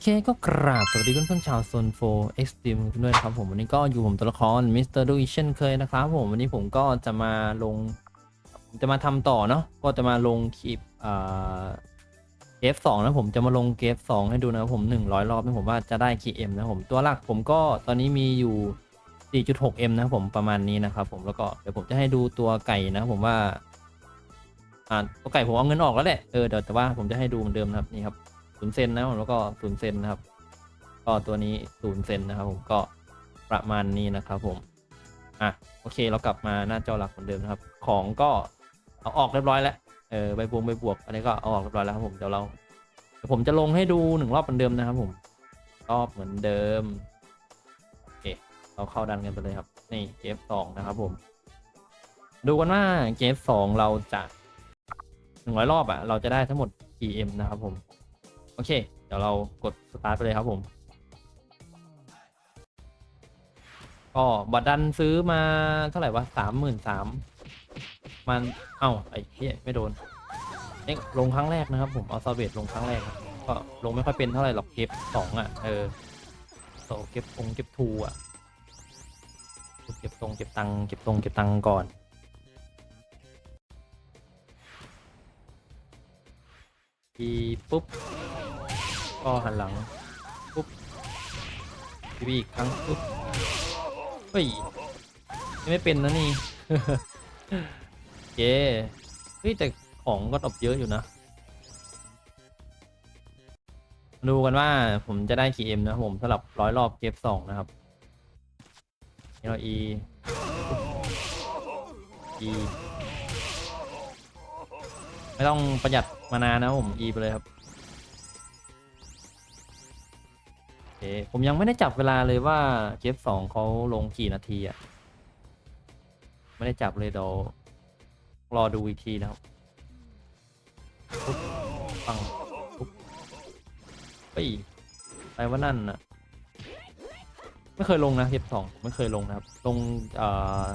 เคก็กราบสวัสดีเพื่อนๆชาวโซนโฟเอ็กซ์ตรีมด้วยนะครับผมวันนี้ก็อยู่ผมตัวละครมิสเตอร์ดูอีเช่นเคยนะครับผมวันนี้ผมก็จะมาลงผมจะมาทำต่อเนาะก็จะมาลงคลิปอ่าเกฟสองนะผมจะมาลงเกฟสองให้ดูนะครับผมหนึ่งร้อยรอบนะผมว่าจะได้กี่เอ็มนะผมตัวหลักผมก็ตอนนี้มีอยู่ 4.6M นะครับผมประมาณนี้นะครับผมแล้วก็เดี๋ยวผมจะให้ดูตัวไก่นะผมว่าอ่าตัวไก่ผมเอาเงินออกแล้วแหละเออเดี๋ยวแต่ว่าผมจะให้ดูเหมือนเดิมนะครับนี่ครับ ศูนย์เซนนะครับผมแล้วก็ศูนย์เซนนะครับ ก็ตัวนี้ศูนย์เซนนะครับ ผมก็ประมาณนี้นะครับ ผมอะโอเคเรากลับมาหน้าจอหลักเหมือนเดิมนะครับ ของก็เอาออกเรียบร้อยแล้วเออใบบวงใบบวกอะไรก็เอาออกเรียบร้อยแล้วครับผมเดี๋ยวเราเดี๋ยวผมจะลงให้ดูหนึ่งรอบเหมือนเดิมนะครับ ผมรอบเหมือนเดิมโอเคเราเข้าดันกันไปเลยครับนี่เกฟสองนะครับ ผม ดูกันว่าเกฟสองเราจะหนึ่งร้อยรอบอะเราจะได้ทั้งหมดกี่เอ็มนะครับ ผม โอเค เดี๋ยวเรากดสตาร์ทไปเลยครับผม ก็บัตรดันซื้อมาเท่าไหร่วะสามหมื่นสามมัน เอ้า ไอ้เหี้ยไม่โดนเอ๊ะลงครั้งแรกนะครับ ผมเอาซาเบตลงครั้งแรก ก็ลงไม่ค่อยเป็นเท่าไหร่หรอกเก็บสองอะ เออโซเก็บองเก็บทูอะ เก็บตรงเก็บตังเก็บตรงเก็บตังก่อนทีปุ๊บ ก็หันหลังปุ๊บทีอีกครั้งปุ๊บเฮ้ยยังไม่เป็นนะนี่เย้เฮ้ยแต่ของก็ตบเยอะอยู่นะ ดูกันว่าผมจะได้กี่เอ็มนะผมสำหรับร้อยรอบเก็บสองนะครับนี่เรา e e ไม่ต้องประหยัดมานานนะผม e ไปเลยครับ ผมยังไม่ได้จับเวลาเลยว่าเจฟสองเขาลงกี่นาทีอะไม่ได้จับเลยเดี๋ยวรอดูอีกทีนะครับปุ๊บปังทุบไปไรว่านั่นนะไม่เคยลงนะเจฟสองไม่เคยลงนะครับ ลงเอ่อ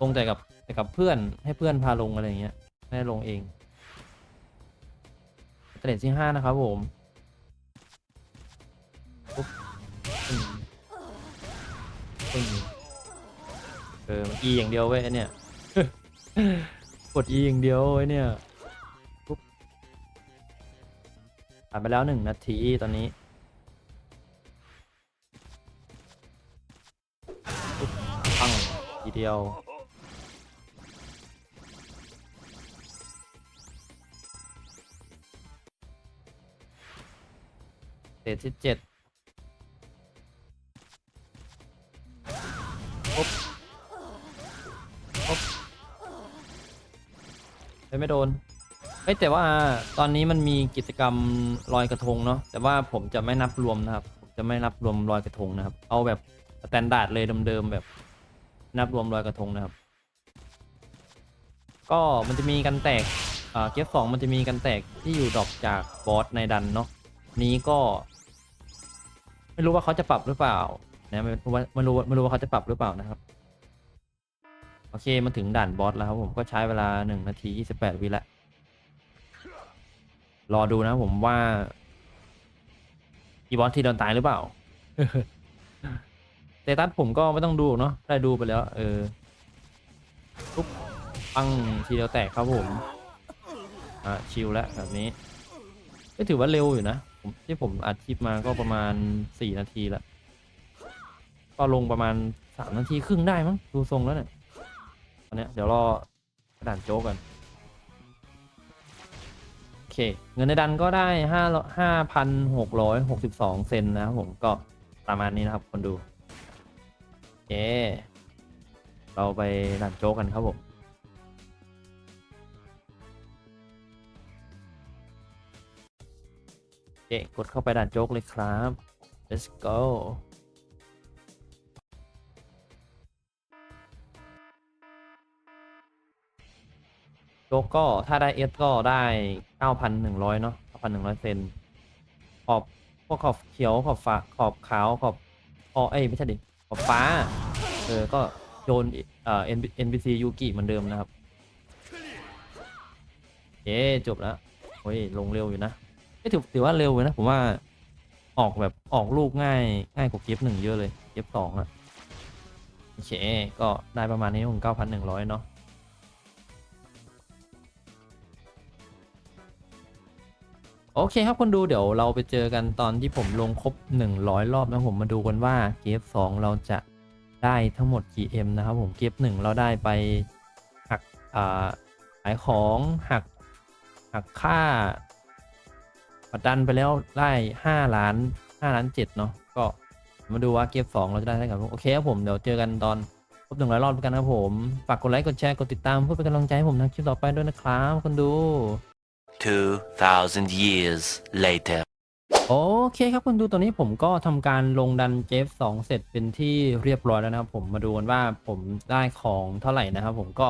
ลงแต่กับแต่กับเพื่อนให้เพื่อนพาลงอะไรอย่างเงี้ยไม่ได้ลงเองเตรดที่ห้านะครับผม อืมเออมัน E อย่างเดียวเว้ยไอ้เนี่ย กด E อย่างเดียวไว้เนี่ยปุ๊บผ่านไปแล้วหนึ่งนาทีตอนนี้ปุ๊บปังทีเดียวเศษที่เจ็ด ปุ๊บปุ๊บเฮ้ยไม่โดนเฮ้ยแต่ว่าตอนนี้มันมีกิจกรรมลอยกระทงเนาะแต่ว่าผมจะไม่นับรวมนะครับ ผมจะไม่นับรวมลอยกระทงนะครับ เอาแบบสแตนดาร์ดเลยเดิมๆแบบ นับรวมลอยกระทงนะครับ ก็มันจะมีกันแตกอ่าเก็บสองมันจะมีกันแตกที่อยู่ดอปจากบอสในดันเนาะนี้ก็ ไม่รู้ว่าเขาจะปรับหรือเปล่า นะไม่รู้ว่าไม่รู้ว่าไม่รู้ว่าเขาจะปรับหรือเปล่านะครับ โอเคมาถึงด่านบอสแล้วครับผมก็ใช้เวลาหนึ่งนาทียี่สิบแปดวิละรอดูนะผมว่าอีบอสที่โดนตายหรือเปล่าเตตัสผมก็ไม่ต้องดูเนาะได้ดูไปแล้ว เออปุ๊บปังทีเดียวแตกครับผมอะชิลแล้วแบบนี้ก็ถือว่าเร็วอยู่นะผมที่ผมอัดคลิปมาก็ประมาณสี่นาทีละ ก็ลงประมาณสามนาทีครึ่งได้มั้งดูทรงแล้วเนี่ยตอนนี้เดี๋ยวรอกระดานโจ๊กกันโอเค เงินในดันก็ได้ห้าห้าพันหกร้อยหกสิบสองเซนนะครับผมก็ประมาณนี้นะครับ คนดูโอเคเราไปด่านโจ๊กกันครับผมโอเคกดเข้าไปด่านโจ๊กเลยครับ let's go โจกก็ถ้าได้เอสก็ได้9,100เนาะ9,100เซนขอบพวกขอบเขียวขอบฟ้าขอบขาวขอบออเอ้ยไม่ใช่ดิขอบฟ้าเออก็โยนเอ่อ NPC ยูกิเหมือนเดิมนะครับเย้จบแล้วโอ้ยลงเร็วอยู่นะไม่ถือถือว่าเร็วอยู่นะผมว่าออกแบบออกลูกง่ายง่ายกว่าเก็บหนึ่งเยอะเลยเก็บสองอะโอเคก็ได้ประมาณนี้ผมเก้าพันหนึ่งร้อยเนาะ โอเคครับคนดูเดี๋ยวเราไปเจอกันตอนที่ผมลงครบ 100 รอบนะผมมาดูกันว่าเกฟ2เราจะได้ทั้งหมดกี่ M นะครับผมเกฟ1เราได้ไปหักอ่าขายของหักหักค่าปัดดันไปแล้วได้5ล้าน5ล้าน7เนาะก็มาดูว่าเกฟ2เราจะได้เท่าไหร่ครับโอเคครับผมเดี๋ยวเจอกันตอนครบ100 รอบกันนะครับผมฝากกดไลค์กดแชร์กดติดตามเพื่อเป็นกำลังใจให้ผมทำคลิปต่อไปด้วยนะครับคนดู 2,000 years later. โอเคครับคุณดูตอนนี้ผมก็ทำการลงดันเจฟสองเสร็จเป็นที่เรียบร้อยแล้วนะครับผมมาดูกันว่าผมได้ของเท่าไหร่นะครับผมก็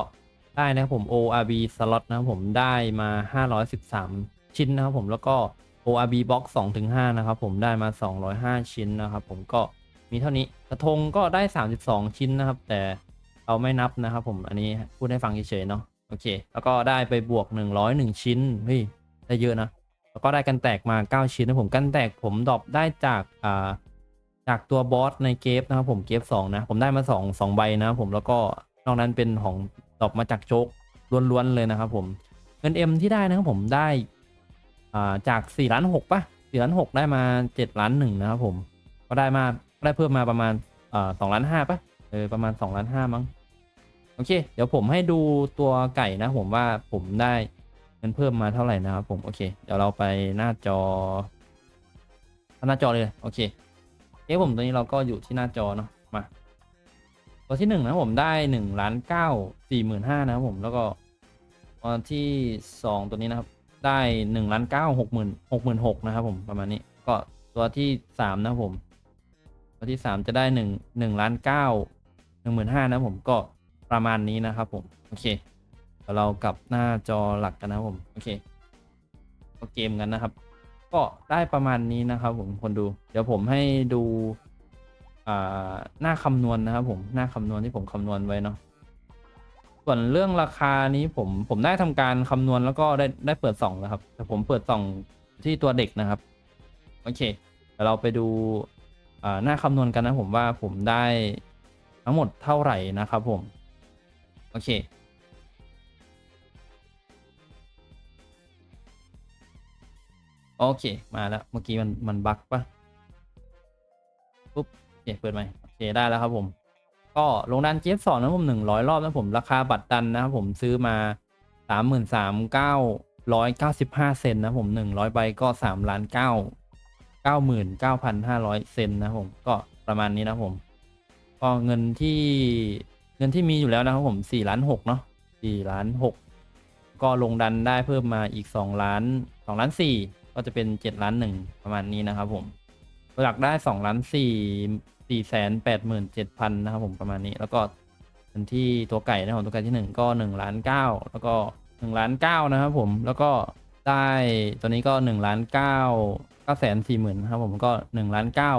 ได้นะครับผม ORB slot นะครับผมได้มา 513 ชิ้นนะครับผมแล้วก็ ORB box 2ถึง5นะครับผมได้มา 205 ชิ้นนะครับผมก็มีเท่านี้กระทงก็ได้ 32 ชิ้นนะครับ แต่เราไม่นับนะครับผมอันนี้พูดให้ฟังเฉยๆเนาะ โอเค แล้วก็ได้ไปบวก 101 ชิ้นเฮ้ยได้เยอะนะ แล้วก็ได้กันแตกมา 9 ชิ้นนะผมกันแตกผมดรอปได้จากอ่าจากตัวบอสในเกฟนะครับผมเกฟสองนะ ผมได้มา2 2ใบนะผมแล้วก็นอกนั้นเป็นของดรอปมาจากโจ๊กล้วนๆเลยนะครับผมเงิน M ที่ได้นะครับผมได้อ่าจาก4ล้าน6ป่ะ4ล้าน6ได้มา7ล้าน1นะครับผมก็ได้มาได้เพิ่มมาประมาณอ่า2ล้าน5ป่ะเออประมาณ2ล้าน5มั้ง โอเค เดี๋ยวผมให้ดูตัวไก่นะ ผมว่าผมได้เงินเพิ่มมาเท่าไหร่นะครับผม โอเค เดี๋ยวเราไปหน้าจอ หน้าจอเลย โอเคเอ้ผมตอนนี้เราก็อยู่ที่หน้าจอเนาะ มา ตัวที่หนึ่งนะผมได้หนึ่งล้านเก้าสี่หมื่นห้านะครับผม แล้วก็ตัวที่สองตัวนี้นะครับ ได้หนึ่งล้านเก้าหกหมื่นหกหมื่นหกนะครับผม ประมาณนี้ ก็ตัวที่สามนะผม ตัวที่สามจะได้หนึ่งหนึ่งล้านเก้าหนึ่งหมื่นห้านะผม ก็ ประมาณนี้นะครับผม โอเคเดี๋ยวเรากลับหน้าจอหลักกันนะครับผม โอเคก็เกมกันนะครับ ก็ได้ประมาณนี้นะครับผมคนดู เดี๋ยวผมให้ดูหน้าคำนวณนะครับผมหน้าคำนวณที่ผมคำนวณไว้เนาะส่วนเรื่องราคานี้ผมผมได้ทำการคำนวณแล้วก็ได้ได้เปิดส่องแล้วครับแต่ผมเปิดส่องที่ตัวเด็กนะครับโอเคเดี๋ยวเราไปดูหน้าคำนวณกันนะผมว่าผมได้ทั้งหมดเท่าไหร่นะครับผม โอเค โอเค มาแล้ว เมื่อกี้มันมันบั๊กปะปุ๊บโอเเปิดใหม่โอเค ได้แล้วครับผม ก็ลงดันเจฟสอนนะผมหนึ่งร้อยรอบนะผมราคาบัตรดันนะครับผมซื้อมาสามหมื่นสามเก้าร้อยเก้าสิบห้าเซนนะผมหนึ่งร้อยใบก็สามล้านเก้าเก้าหมื่นเก้าพันห้าร้อยเซนนะผมก็ประมาณนี้นะผม ก็เงินที่ เงินที่มีอยู่แล้วนะครับผมสี่ล้านหกเนาะสี่ล้านหกก็ลงดันได้เพิ่มมาอีกสองล้านสองล้านสี่ก็จะเป็นเจ็ดล้านหนึ่งประมาณนี้นะครับผมหลักได้สองล้านสี่สี่แสนแปดหมื่นเจ็ดพันนะครับผมประมาณนี้ แล้วก็เงินที่ตัวไก่นะครับตัวไก่ที่หนึ่งก็หนึ่งล้านเก้าแล้วก็หนึ่งล้านเก้านะครับผมแล้วก็ได้ตัวนี้ก็หนึ่งล้านเก้าเก้าแสนสี่หมื่นนะครับผมก็หนึ่งล้านเก้า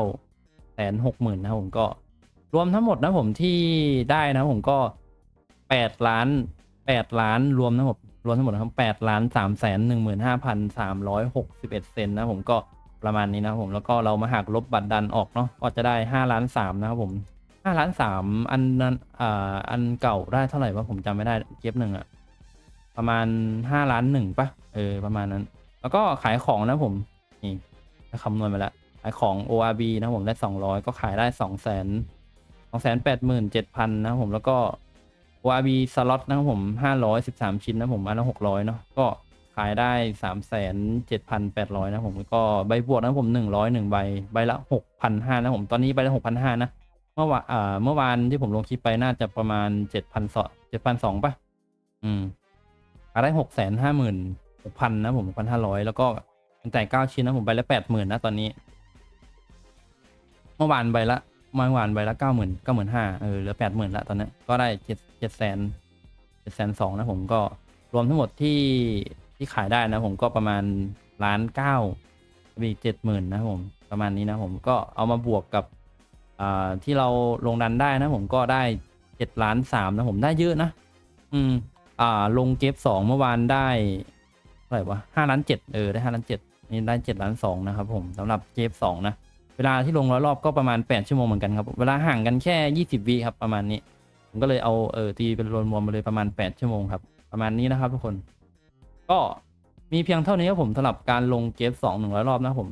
แสนหกหมื่นนะครับผมก็ รวมทั้งหมดนะผมที่ได้นะผมก็แปดล้านแปดล้านรวมทั้งหมดรวมทั้งหมดนะครับแปดล้านสามแสนหนึ่งหมื่นห้าพันสามร้อยหกสิบเอ็ดเซนนะผมก็ประมาณนี้นะผมแล้วก็เรามาหักลบบัตรดันออกเนาะก็จะได้ห้าล้านสามนะครับผมห้าล้านสามอันนั้นอ่าอันเก่าได้เท่าไหร่วะผมจำไม่ได้เก็บหนึ่งอะประมาณห้าล้านหนึ่งปะเออประมาณนั้น แล้วก็ขายของนะผมนี่คำนวณมาแล้วขายของ ORB นะผมได้สองร้อยก็ขายได้สองแสน องแสนแปดหมื่นเจ็ดพันนะผมแล้วก็ ORB สล็อตนะครับผมห้าร้อยสิบสามชิ้นนะผมอันละหกร้อยเนาะก็ขายได้สามแสนเจ็ดพันแปดร้อยนะผมแล้วก็ใบบวกนะผมหนึ่งร้อยหนึ่งใบใบละหกพันห้านะผมตอนนี้ใบละหกพันห้านะเมื่อวานอ่าเมื่อวานที่ผมลงคลิปไปน่าจะประมาณเจ็ดพันสองเจ็ดพันสองป่ะ อืมขายได้หกแสนห้าหมื่นหกพันนะผมหกพันห้าร้อยแล้วก็ตั้งแต่เก้าชิ้นนะผมใบละแปดหมื่นนะตอนนี้ เมื่อวานใบละ เมื่อวานใบละเก้าหมื่นเก้าหมื่นห้าเออเหลือแปดหมื่นละตอนนี้ก็ได้เจ็ดเจ็ดแสนเจ็ดแสนสองนะผมก็รวมทั้งหมดที่ที่ขายได้นะผมก็ประมาณล้านเก้าอีกเจ็ดหมื่นนะผมประมาณนี้นะผมก็เอามาบวกกับอ่าที่เราลงดันได้นะผมก็ได้เจ็ดล้านสามนะผมได้เยอะนะ อืม อ่า ลงเก็บสองเมื่อวานได้เท่าไหร่วะห้าล้านเจ็ดเออได้ห้าล้านเจ็ดนี่ได้เจ็ดล้านสองนะครับผมสำหรับเจฟสองนะ วลาที่ลงร้อยรอบก็ประมาณแปดชั่วโมงเหมือนกันครับ เวลาห่างกันแค่ยี่สิบวิครับประมาณนี้ ผมก็เลยเอาเออตีเป็นรวมรวมมาเลยประมาณแปดชั่วโมงครับ ประมาณนี้นะครับทุกคน ก็มีเพียงเท่านี้ครับผมสำหรับการลงเกมสองหนึ่งร้อยรอบนะครับผม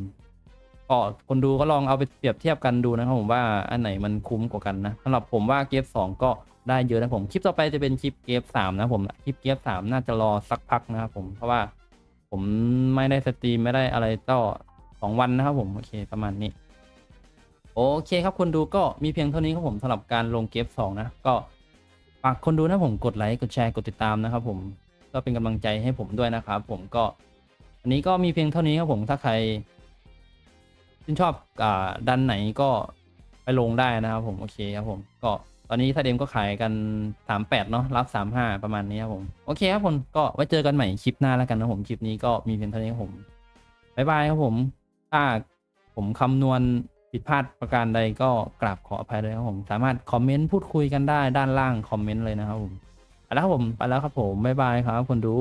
ก็คนดูก็ลองเอาไปเปรียบเทียบกันดูนะครับผมว่าอันไหนมันคุ้มกว่ากันนะสำหรับผมว่าเกมสองก็ได้เยอะนะผมคลิปต่อไปจะเป็นคลิปเกมสามนะผมคลิปเกมสามน่าจะรอสักพักนะครับผมเพราะว่าผมไม่ได้สตรีมไม่ได้อะไรต่อสองวันนะครับผมโอเคประมาณนี้ โอเคครับคนดูก็มีเพียงเท่านี้ครับผมสำหรับการลงเกมสองนะก็ฝากคนดูนะผมกดไลค์กดแชร์กดติดตามนะครับผมก็เป็นกำลังใจให้ผมด้วยนะครับผมก็อันนี้ก็มีเพียงเท่านี้ครับผมถ้าใครชื่นชอบอ่าดันไหนก็ไปลงได้นะครับผมโอเคครับผมก็ตอนนี้ถ้าเดมก็ขายกัน 38 เนาะรับ 35 ประมาณนี้ครับผมโอเคครับผมก็ไว้เจอกันใหม่คลิปหน้าแล้วกันนะผมคลิปนี้ก็มีเพียงเท่านี้ครับผมบ๊ายบายครับผมถ้าผมคำนวณ ผิดพลาดประการใดก็กราบขออภัยเลยครับผม สามารถคอมเมนต์พูดคุยกันได้ด้านล่างคอมเมนต์เลยนะครับผมแล้วผมไปแล้วครับผมบ๊ายบายครับคนดู